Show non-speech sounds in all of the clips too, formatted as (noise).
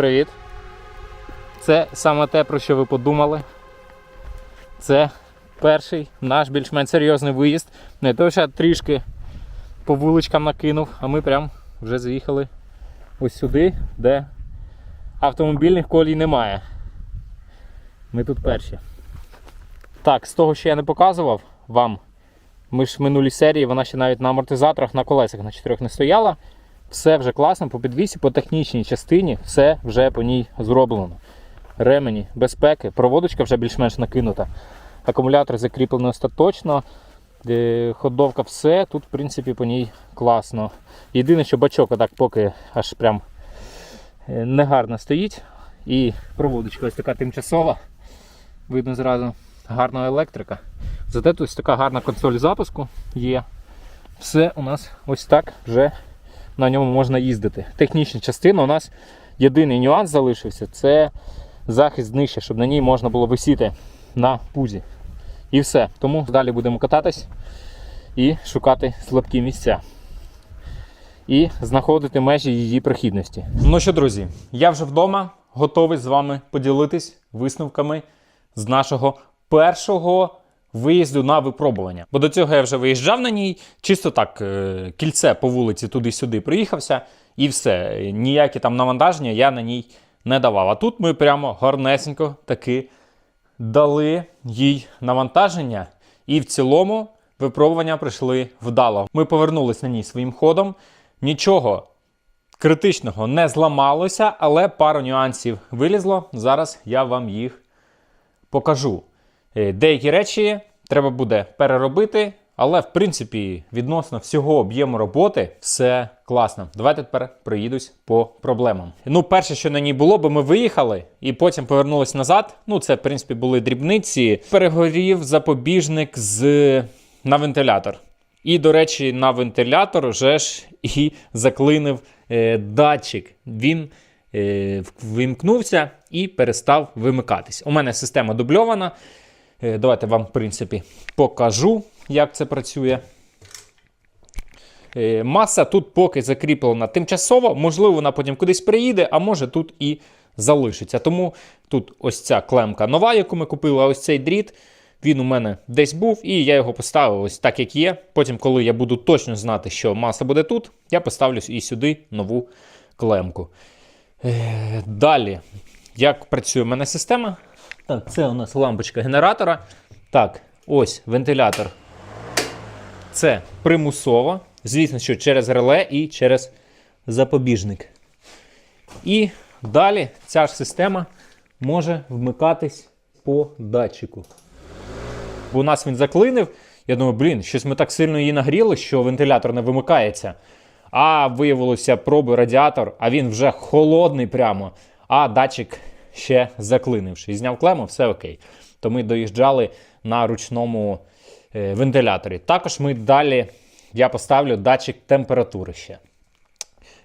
Привіт! Це саме те, про що ви подумали. Це перший наш більш-менш серйозний виїзд. Не то, що я трішки по вуличкам накинув, а ми прям вже заїхали ось сюди, де автомобільних колій немає. Ми тут перші. Так, з того, що я не показував вам, ми ж в минулій серії, вона ще навіть на амортизаторах, на колесах на чотирьох не стояла. Все вже класно, по підвісі, по технічній частині, все вже по ній зроблено. Ремені, безпеки, проводочка вже більш-менш накинута. Акумулятор закріплений остаточно. Е, Ходовка, все. Тут, в принципі, по ній класно. Єдине, що бачок отак поки аж прям е, негарно стоїть. І проводочка ось така тимчасова. Видно зразу гарна електрика. Зате тут ось така гарна консоль запуску є. Все у нас ось так вже на ньому можна їздити. Технічна частина у нас єдиний нюанс залишився це захист нижче, щоб на ній можна було висіти на пузі. І все. Тому далі будемо кататись і шукати слабкі місця. І знаходити межі її прохідності. Ну що, друзі, я вже вдома готовий з вами поділитись висновками з нашого першого виїзду на випробування. Бо до цього я вже виїжджав на ній, чисто так, е, кільце по вулиці туди-сюди приїхався, і все. Ніякі там навантаження я на ній не давав. А тут ми прямо гарнесенько таки дали їй навантаження, і в цілому випробування пройшли вдало. Ми повернулись на ній своїм ходом. Нічого критичного не зламалося, але пару нюансів вилізло. Зараз я вам їх покажу. Е, Деякі речі треба буде переробити, але в принципі відносно всього об'єму роботи все класно. Давайте тепер проїдусь по проблемам. Ну, перше, що на ній було, бо ми виїхали і потім повернулись назад. Ну, це в принципі були дрібниці. Перегорів запобіжник з на вентилятор. І, до речі, на вентилятор вже ж і заклинив е, датчик. Він е, вимкнувся і перестав вимикатись. У мене система дубльована. Е, давайте вам, в принципі, покажу, як це працює. Е, Маса тут поки закріплена тимчасово, можливо, вона потім кудись приїде, а може тут і залишиться. Тому тут ось ця клемка нова, яку ми купили, а ось цей дріт. Він у мене десь був, і я його поставив ось так, як є. Потім, коли я буду точно знати, що маса буде тут, я поставлю і сюди нову клемку. Е, Далі, як працює в мене система? Так, це у нас лампочка генератора. Так, ось вентилятор. Це примусово. Звісно, що через реле і через запобіжник. І далі ця ж система може вмикатись по датчику. У нас він заклинив. Я думаю, блін, щось ми так сильно її нагріли, що вентилятор не вимикається. А виявилося, пробуй радіатор, а він вже холодний прямо, а датчик ще заклинивши. Зняв клему, все окей. То ми доїжджали на ручному е, вентиляторі. Також ми далі, я поставлю датчик температури ще.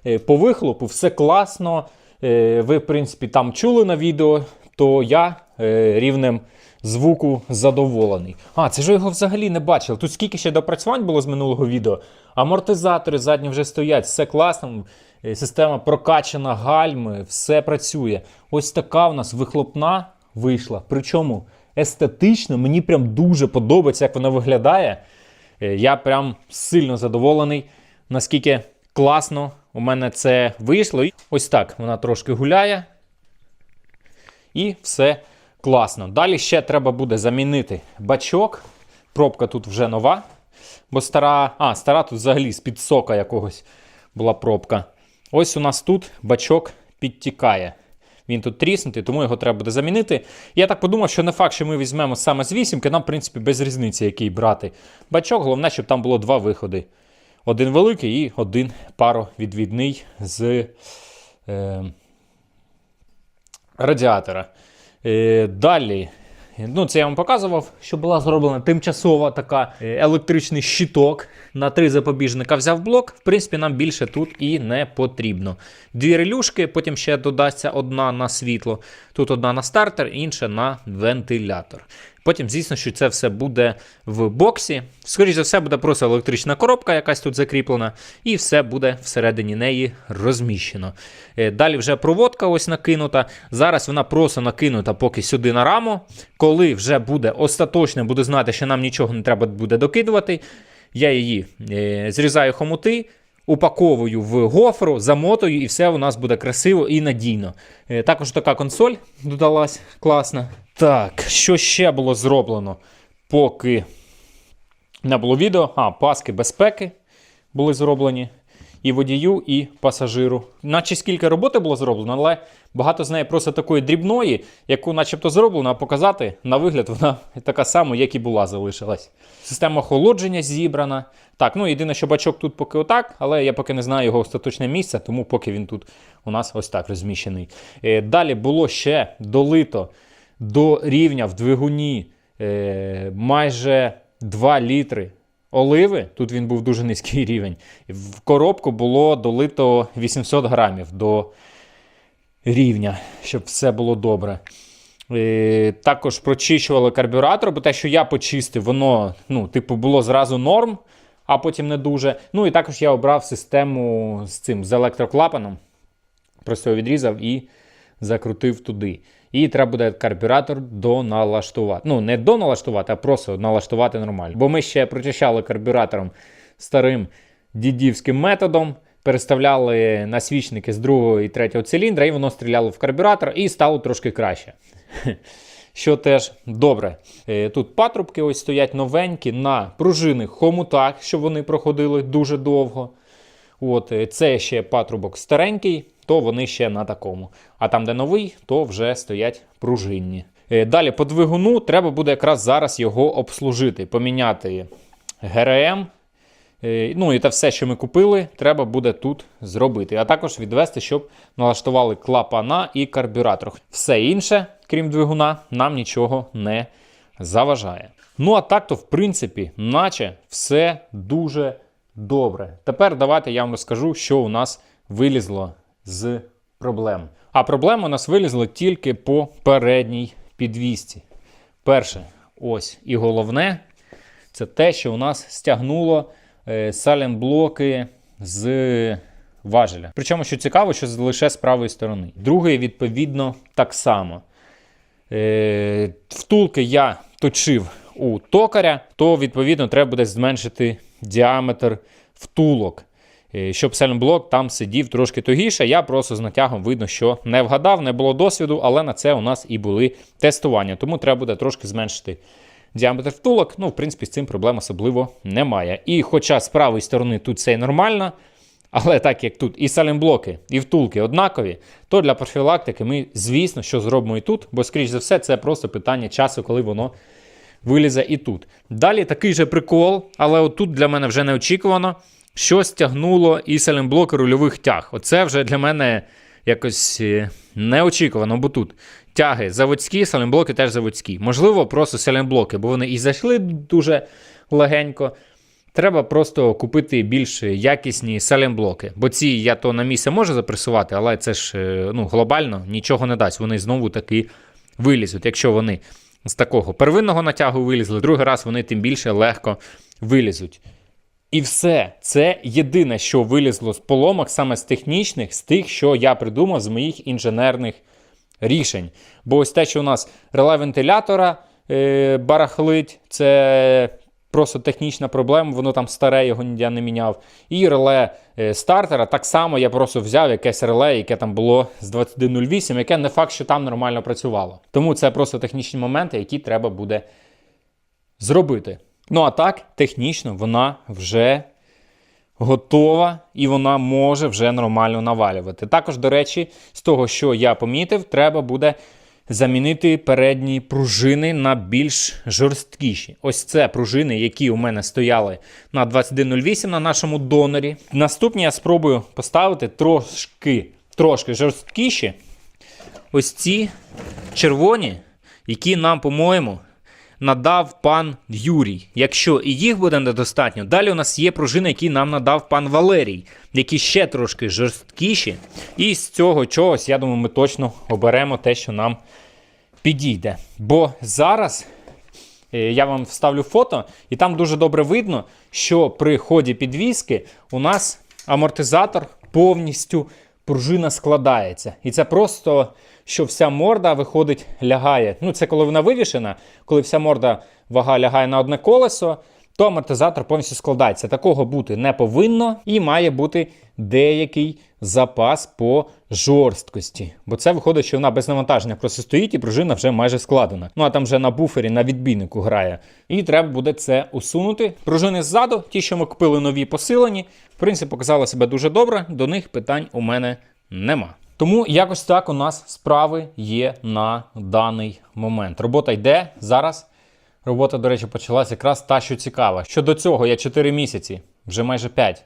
Е, По вихлопу все класно. Е, Ви, в принципі, там чули на відео, то я рівнем звуку задоволений. А, це ж його взагалі не бачили. Тут скільки ще допрацювань було з минулого відео. Амортизатори задні вже стоять, все класно. Е, Система прокачана, гальми, все працює. Ось така в нас вихлопна вийшла. Причому естетично, мені прям дуже подобається, як вона виглядає. Е, Я прям сильно задоволений, наскільки класно у мене це вийшло. Ось так вона трошки гуляє. І все класно. Далі ще треба буде замінити бачок. Пробка тут вже нова. Бо стара. А, стара тут взагалі з-під сока якогось була пробка. Ось у нас тут бачок підтікає. Він тут тріснутий, тому його треба буде замінити. Я так подумав, що не факт, що ми візьмемо саме з вісімки, нам, в принципі, без різниці, який брати. Бачок, головне, щоб там було два виходи. Один великий і один паровідвідний з е, радіатора. Е, далі. Ну, це я вам показував, що була зроблена тимчасова така е, електричний щиток на три запобіжника. Взяв блок. В принципі, нам більше тут і не потрібно. Дві релюшки, потім ще додасться одна на світло. Тут одна на стартер, інша на вентилятор. Потім, звісно, що це все буде в боксі. Скоріше за все, буде просто електрична коробка, якась тут закріплена, і все буде всередині неї розміщено. Е, Далі вже проводка ось накинута. Зараз вона просто накинута поки сюди на раму. Коли вже буде остаточно, буду знати, що нам нічого не треба буде докидувати. Я її е, зрізаю хомути, упаковую в гофру, замотую, і все у нас буде красиво і надійно. Е, також така консоль додалась класна. Так, що ще було зроблено, поки не було відео? А, паски безпеки були зроблені. І водію, і пасажиру. Наче скільки роботи було зроблено, але багато з неї просто такої дрібної, яку начебто зроблено, а показати на вигляд вона така сама, як і була, залишилась. Система охолодження зібрана. Так, ну єдине, що бачок тут поки отак, але я поки не знаю його остаточне місце, тому поки він тут у нас ось так розміщений. Е, далі було ще долито до рівня в двигуні е, майже 2 літри оливи. Тут він був дуже низький (laughs) рівень. В коробку було долито 800 грамів до рівня, щоб все було добре. Е, також прочищували карбюратор, бо те, що я почистив, воно, ну, типу, було зразу норм, а потім не дуже. Ну і також я обрав систему з цим з електроклапаном. Просто його відрізав і закрутив туди. І треба буде карбюратор доналаштувати. Ну, не доналаштувати, а просто налаштувати нормально. Бо ми ще прочищали карбюратором старим дідівським методом, переставляли насвічники з другого і третього циліндра, і воно стріляло в карбюратор і стало трошки краще. (laughs) Що теж добре. Е, Тут патрубки ось стоять новенькі на пружинних хомутах, щоб вони проходили дуже довго. От, е, це ще патрубок старенький, то вони ще на такому. А там, де новий, то вже стоять пружинні. Е, Далі по двигуну треба буде якраз зараз його обслужити, поміняти ГРМ. Е, Ну і те все, що ми купили, треба буде тут зробити. А також відвести, щоб налаштували клапана і карбюратор. Все інше, крім двигуна, нам нічого не заважає. Ну а так то, в принципі, наче все дуже добре. Тепер давайте я вам розкажу, що у нас вилізло з проблем. А проблема у нас вилізла тільки по передній підвісці. Перше, ось і головне, це те, що у нас стягнуло е, саленблоки з важеля. Причому, що цікаво, що лише з правої сторони. Другий, відповідно, так само. Е, втулки я точив у токаря, то відповідно треба буде зменшити діаметр втулок. Щоб сальноблок там сидів трошки тугіше, я просто з натягом видно, що не вгадав, не було досвіду, але на це у нас і були тестування. Тому треба буде трошки зменшити діаметр втулок. Ну, в принципі, з цим проблем особливо немає. І хоча з правої сторони тут це нормально, але так як тут і салімблоки, і втулки однакові, то для профілактики ми, звісно, що зробимо і тут, бо, скоріш за все, це просто питання часу, коли воно вилізе і тут. Далі такий же прикол, але отут для мене вже неочікувано, що стягнуло і салімблоки рульових тяг. Оце вже для мене якось е, неочікувано, бо тут тяги заводські, салімблоки теж заводські. Можливо, просто салімблоки, бо вони і зайшли дуже легенько. Треба просто купити більш якісні салімблоки. Бо ці я то на місце можу запресувати, але це ж е, ну, глобально нічого не дасть. Вони знову таки вилізуть. Якщо вони з такого первинного натягу вилізли, другий раз вони тим більше легко вилізуть. І все, це єдине, що вилізло з поломок, саме з технічних, з тих, що я придумав з моїх інженерних рішень. Бо ось те, що у нас реле вентилятора е, барахлить, це просто технічна проблема, воно там старе, його ніде не міняв. І реле е, стартера, так само я просто взяв якесь реле, яке там було з 2108, яке не факт, що там нормально працювало. Тому це просто технічні моменти, які треба буде зробити. Ну а так, технічно вона вже готова і вона може вже нормально навалювати. Також, до речі, з того, що я помітив, треба буде замінити передні пружини на більш жорсткіші. Ось це пружини, які у мене стояли на 2108 на нашому донорі. Наступні я спробую поставити трошки, трошки жорсткіші. Ось ці червоні, які нам, по-моєму, надав пан Юрій. Якщо і їх буде недостатньо, далі у нас є пружини, які нам надав пан Валерій, які ще трошки жорсткіші. І з цього чогось, я думаю, ми точно оберемо те, що нам підійде. Бо зараз Е, Я вам вставлю фото, і там дуже добре видно, що при ході підвіски у нас амортизатор повністю пружина складається. І це просто, що вся морда виходить, лягає. Ну, це коли вона вивішена, коли вся морда вага лягає на одне колесо, то амортизатор повністю складається. Такого бути не повинно і має бути деякий запас по жорсткості. Бо це виходить, що вона без навантаження просто стоїть і пружина вже майже складена. Ну а там вже на буфері, на відбійнику грає. І треба буде це усунути. Пружини ззаду, ті, що ми купили нові посилені, в принципі, показали себе дуже добре. До них питань у мене нема. Тому якось так у нас справи є на даний момент. Робота йде зараз. Робота, до речі, почалася якраз та, що цікава. Щодо цього, я 4 місяці, вже майже 5,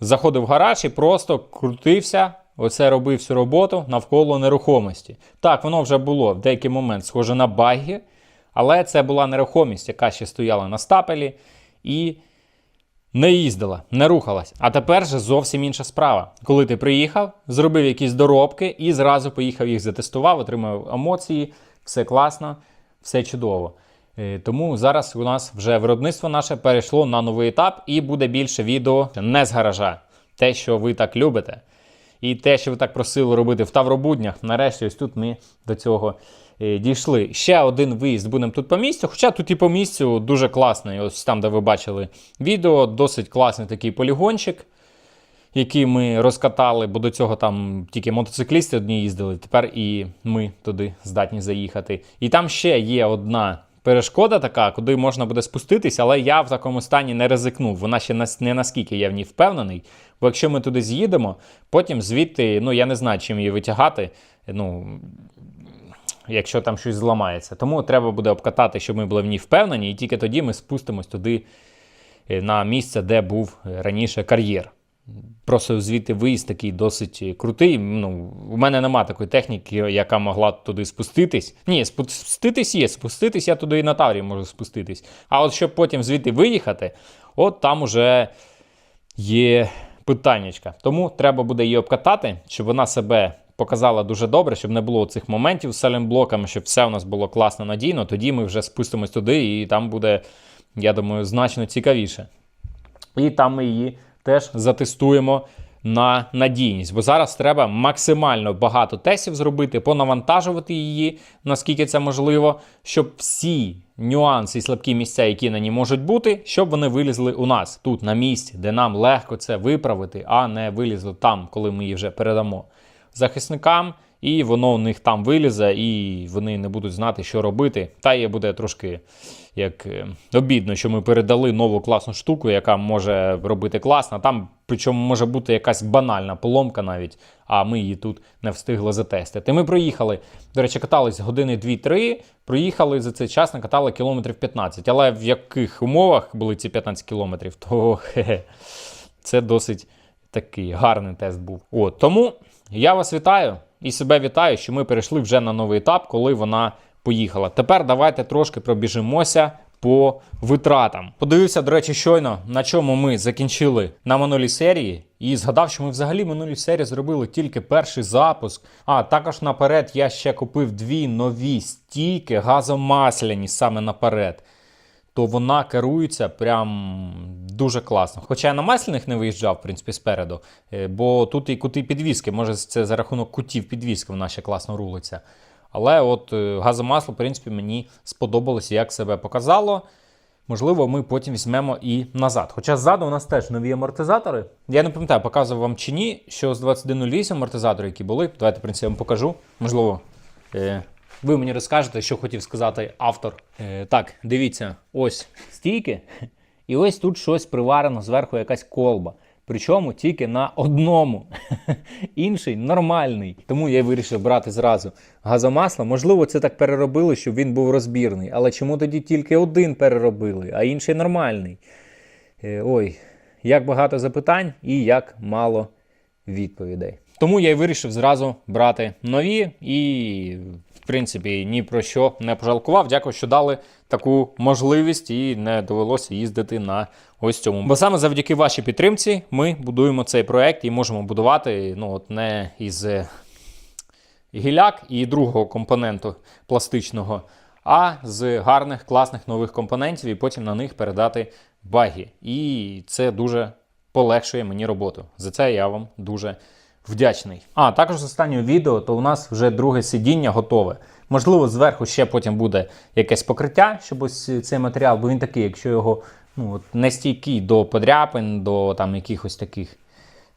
заходив в гараж і просто крутився, оце робив всю роботу навколо нерухомості. Так, воно вже було в деякий момент схоже на баги, але це була нерухомість, яка ще стояла на стапелі і не їздила, не рухалась. А тепер же зовсім інша справа. Коли ти приїхав, зробив якісь доробки і зразу поїхав їх затестував, отримав емоції, все класно, все чудово. Е, Тому зараз у нас вже виробництво наше перейшло на новий етап і буде більше відео не з гаража. Те, що ви так любите. І те, що ви так просили робити в Тавробуднях, нарешті ось тут ми до цього е, дійшли. Ще один виїзд будемо тут по місцю. Хоча тут і по місцю дуже класний. Ось там, де ви бачили відео, досить класний такий полігончик, який ми розкатали, бо до цього там тільки мотоциклісти одні їздили. Тепер і ми туди здатні заїхати. І там ще є одна. Перешкода така, куди можна буде спуститись, але я в такому стані не ризикнув. Вона ще нас- не наскільки я в ній впевнений. Бо якщо ми туди з'їдемо, потім звідти, ну я не знаю, чим її витягати. Ну, якщо там щось зламається. Тому треба буде обкатати, щоб ми були в ній впевнені, і тільки тоді ми спустимось туди е, на місце, де був раніше кар'єр. Просто звідти виїзд такий досить крутий. Ну, у мене нема такої техніки, яка могла туди спуститись. Ні, спуститись є, спуститись я туди і на Таврі можу спуститись. А от щоб потім звідти виїхати, от там уже є питаннячка. Тому треба буде її обкатати, щоб вона себе показала дуже добре, щоб не було цих моментів з салімблоками, щоб все у нас було класно надійно. Тоді ми вже спустимось туди, і там буде, я думаю, значно цікавіше. І там ми її теж затестуємо на надійність. Бо зараз треба максимально багато тестів зробити, понавантажувати її, наскільки це можливо, щоб всі нюанси і слабкі місця, які на ній можуть бути, щоб вони вилізли у нас тут на місці, де нам легко це виправити, а не вилізли там, коли ми її вже передамо захисникам. І воно у них там вилізе, і вони не будуть знати, що робити. Та є буде трошки як е, обідно, що ми передали нову класну штуку, яка може робити класно. Там причому може бути якась банальна поломка навіть, а ми її тут не встигли затестити. Ми проїхали, до речі, катались години 2-3, проїхали за цей час, накатали кілометрів 15. Але в яких умовах були ці 15 кілометрів, то хе-хе, це досить такий гарний тест був. От тому я вас вітаю і себе вітаю, що ми перейшли вже на новий етап, коли вона поїхала. Тепер давайте трошки пробіжимося по витратам. Подивився, до речі, щойно на чому ми закінчили на минулій серії, і згадав, що ми взагалі минулій серії зробили тільки перший запуск. А також наперед я ще купив дві нові стійки газомасляні саме наперед то вона керується прям дуже класно. Хоча я на масляних не виїжджав, в принципі, спереду, е, бо тут і кути підвіски, може, це за рахунок кутів підвіски вона ще класно рулиться. Але от е, газомасло, в принципі, мені сподобалося, як себе показало. Можливо, ми потім візьмемо і назад. Хоча ззаду у нас теж нові амортизатори. Я не пам'ятаю, показував вам чи ні, що з 2108 амортизатори, які були. Давайте, в принципі, я вам покажу. Можливо, е, ви мені розкажете, що хотів сказати автор. Е, так, дивіться, ось стійки, і ось тут щось приварено зверху якась колба. Причому тільки на одному. Інший нормальний. Тому я вирішив брати зразу газомасло. Можливо, це так переробили, щоб він був розбірний. Але чому тоді тільки один переробили, а інший нормальний? Е, ой, як багато запитань і як мало відповідей. Тому я й вирішив зразу брати нові і, в принципі, ні про що не пожалкував. Дякую, що дали таку можливість і не довелося їздити на ось цьому. Бо саме завдяки вашій підтримці ми будуємо цей проект і можемо будувати ну, от не із е, гіляк і другого компоненту пластичного, а з гарних, класних нових компонентів і потім на них передати баги. І це дуже полегшує мені роботу. За це я вам дуже вдячний. А також з останнього відео, то у нас вже друге сидіння готове. Можливо, зверху ще потім буде якесь покриття, щоб ось цей матеріал, бо він такий, якщо його ну, не стійкий до подряпин, до там якихось таких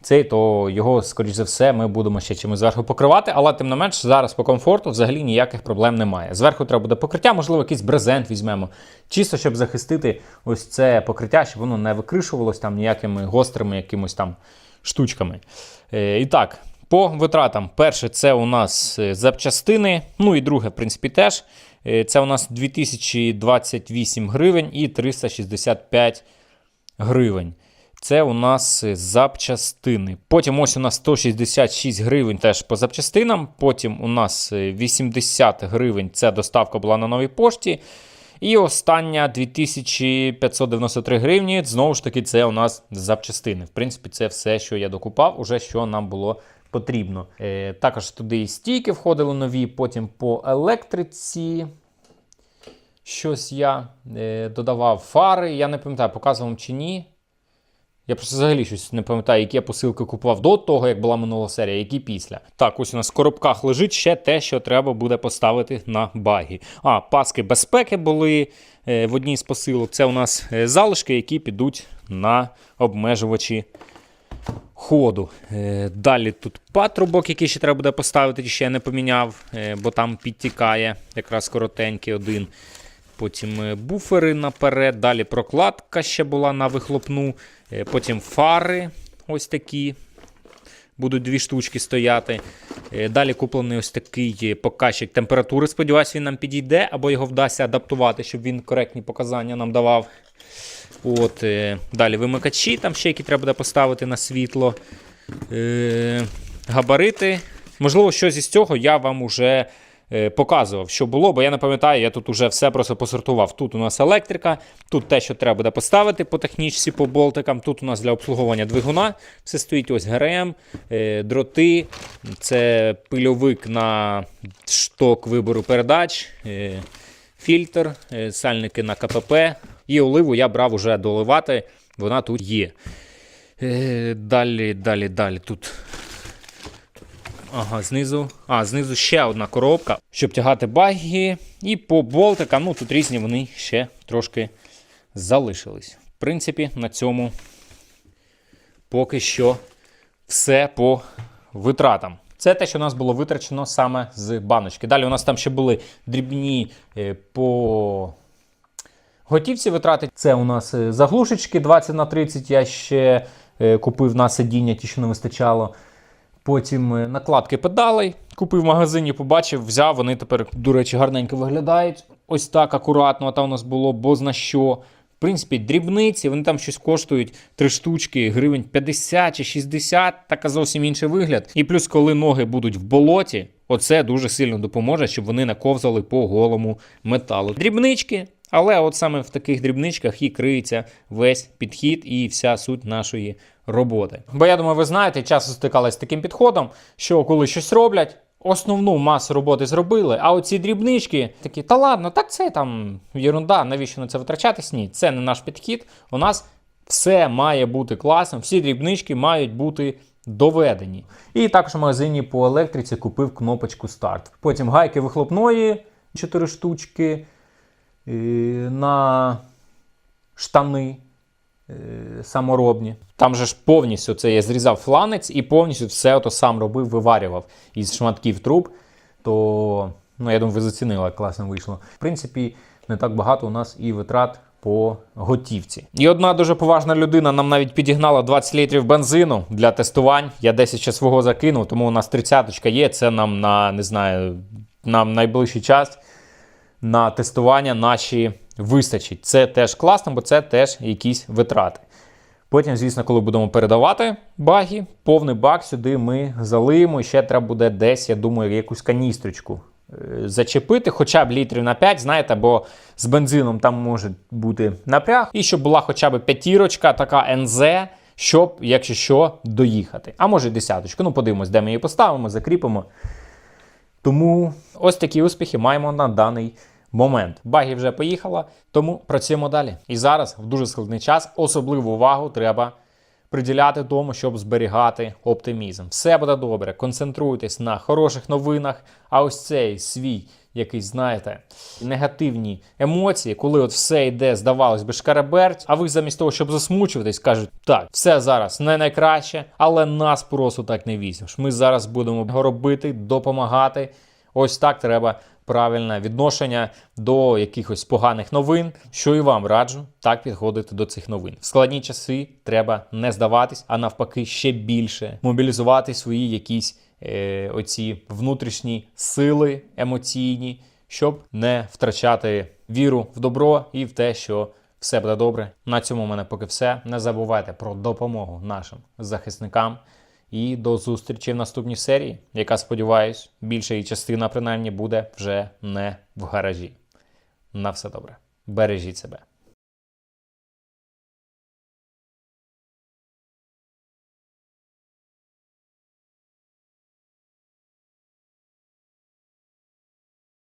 цей, то його, скоріш за все, ми будемо ще чимось зверху покривати, але тим не менш, зараз по комфорту взагалі ніяких проблем немає. Зверху треба буде покриття, можливо, якийсь брезент візьмемо. Чисто, щоб захистити ось це покриття, щоб воно не викришувалось там ніякими гострими якимось там штучками. Е, і так, по витратам. Перше, це у нас е, запчастини. Ну і друге, в принципі, теж. Е, Це у нас 2028 гривень і 365 гривень. Це у нас запчастини. Потім ось у нас 166 гривень теж по запчастинам. Потім у нас е, 80 гривень це доставка була на новій пошті. І остання 2593 гривні. Знову ж таки, це у нас запчастини. В принципі, це все, що я докупав, уже що нам було потрібно. Е, також туди і стійки входили нові, потім по електриці. Щось я е, додавав фари. Я не пам'ятаю, показував вам чи ні. Я просто взагалі щось не пам'ятаю, які я посилки купував до того, як була минула серія, які після. Так, ось у нас в коробках лежить ще те, що треба буде поставити на багі. А, паски безпеки були е, в одній з посилок. Це у нас е, залишки, які підуть на обмежувачі ходу. Е, далі тут патрубок, який ще треба буде поставити, ще не поміняв, бо там підтікає якраз коротенький один. Потім е, буфери наперед, далі прокладка ще була на вихлопну, е, потім фари ось такі. Будуть дві штучки стояти. Е, Далі куплений ось такий показчик температури. Сподіваюсь, він нам підійде, або його вдасться адаптувати, щоб він коректні показання нам давав. От, Далі вимикачі, там ще які треба буде поставити на світло. Габарити. Можливо, щось із цього я вам уже показував, що було, бо я не пам'ятаю, я тут уже все просто посортував. Тут у нас електрика, тут те, що треба буде поставити по технічці, по болтикам. Тут у нас для обслуговування двигуна все стоїть ось ГРМ, е, дроти, це пильовик на шток вибору передач, е, фільтр, е, сальники на КПП. І оливу я брав уже доливати, вона тут є. Е, Далі, далі, далі. Тут Ага, знизу. А, знизу ще одна коробка, щоб тягати баги. І по болтикам, ну тут різні вони ще трошки залишились. В принципі, на цьому поки що все по витратам. Це те, що у нас було витрачено саме з баночки. Далі у нас там ще були дрібні е, по готівці витрати. Це у нас е, заглушечки 20 на 30 Я ще е, купив на сидіння, ті, що не вистачало. Потім е, накладки педалей. Купив в магазині, побачив, взяв. Вони тепер, до речі, гарненько виглядають. Ось так акуратно, а там у нас було бозна що. В принципі, дрібниці, вони там щось коштують три штучки, гривень 50 чи 60, така зовсім інший вигляд. І плюс, коли ноги будуть в болоті, оце дуже сильно допоможе, щоб вони не ковзали по голому металу. Дрібнички, але от саме в таких дрібничках і криється весь підхід і вся суть нашої роботи. Бо я думаю, ви знаєте, часто стикалися з таким підходом, що коли щось роблять. Основну масу роботи зробили, а оці дрібнички такі, та ладно, так це там єрунда, навіщо на це витрачатись? Ні, це не наш підхід. У нас все має бути класним, всі дрібнички мають бути доведені. І також в магазині по електриці купив кнопочку старт. Потім гайки вихлопної 4 штучки на штани е, саморобні. Там же ж повністю це я зрізав фланець і повністю все ото сам робив, виварював із шматків труб. То ну, я думаю, ви зацінили, як класно вийшло. В принципі, не так багато у нас і витрат по готівці. І одна дуже поважна людина нам навіть підігнала 20 літрів бензину для тестувань. Я 10 ще свого закинув, тому у нас 30 є. Це нам на не знаю, нам найближчий час на тестування наші вистачить. Це теж класно, бо це теж якісь витрати. Потім, звісно, коли будемо передавати баги, повний бак сюди ми залиємо. Ще треба буде десь, я думаю, якусь каністрочку е, зачепити, хоча б літрів на 5, знаєте, бо з бензином там може бути напряг. І щоб була хоча б п'ятірочка, така НЗ, щоб, якщо що, доїхати. А може десяточку. Ну, подивимось, де ми її поставимо, закріпимо. Тому ось такі успіхи маємо на даний момент. Багі вже поїхала, тому працюємо далі. І зараз, в дуже складний час, особливу увагу треба приділяти тому, щоб зберігати оптимізм. Все буде добре. Концентруйтесь на хороших новинах. А ось цей свій, якийсь, знаєте, негативні емоції, коли от все йде, здавалось би, шкараберть, а ви замість того, щоб засмучуватись, кажуть, так, все зараз не найкраще, але нас просто так не візьмеш. Ми зараз будемо робити, допомагати. Ось так треба правильне відношення до якихось поганих новин, що і вам раджу так підходити до цих новин. В складні часи треба не здаватись, а навпаки, ще більше мобілізувати свої якісь е, оці внутрішні сили емоційні, щоб не втрачати віру в добро і в те, що все буде добре. На цьому в мене поки все. Не забувайте про допомогу нашим захисникам. І до зустрічі в наступній серії, яка, сподіваюсь, більша її частина принаймні буде вже не в гаражі. На все добре. Бережіть себе.